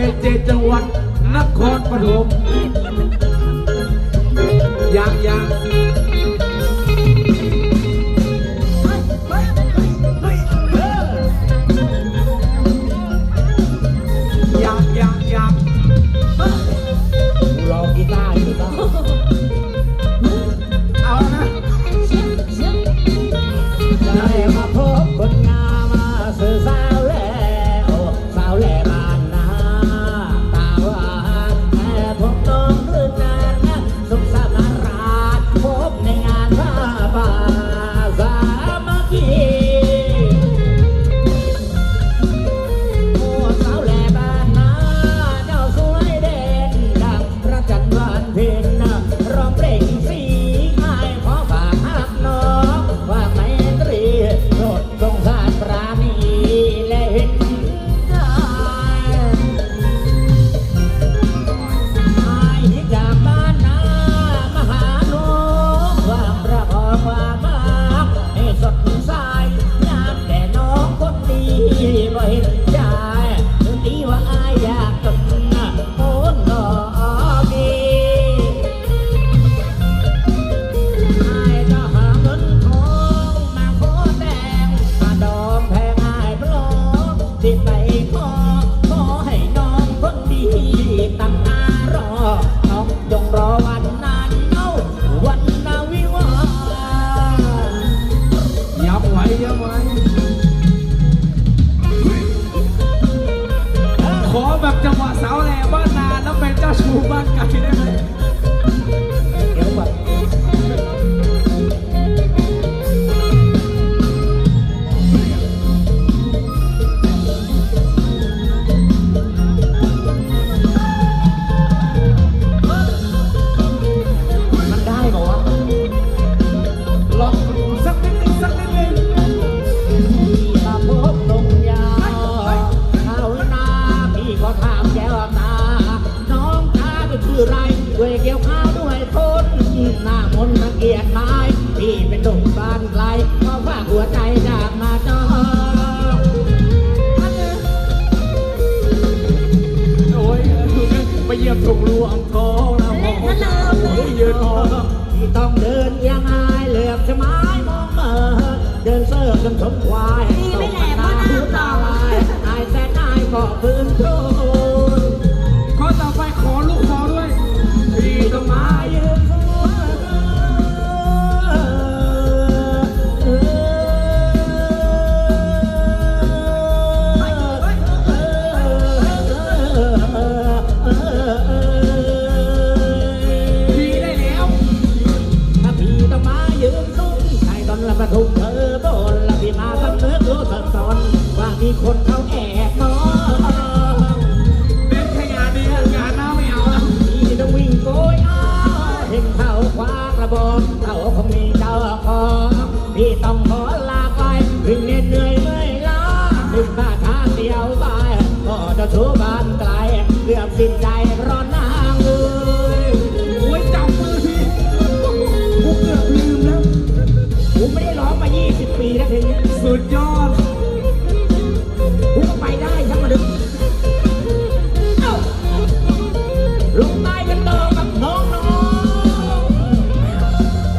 นเจจังหวัดนครปฐมอย่างยัง กียนไม้พี่เป็นหนุ่มบ้านไกลเพราะว่าหัวใจจากมาจอโอ้ยไปเยี่ยมถุงลวงทองนะมองยื่อทองที่ต้องเดินยังไงเหลือบชะไม้มองเออเดินเสิร์ฟจนสมควาย เอาคงมีเจ้าของพี่ต้องขอลาไปวิ่งเหนื่อยเมื่อยล้าถึงบ้านทาเดียวบายก็จะทูบ้านไกลเลือกสิ้นใจร้อนนาเอ้ยหัวกูสุดยอด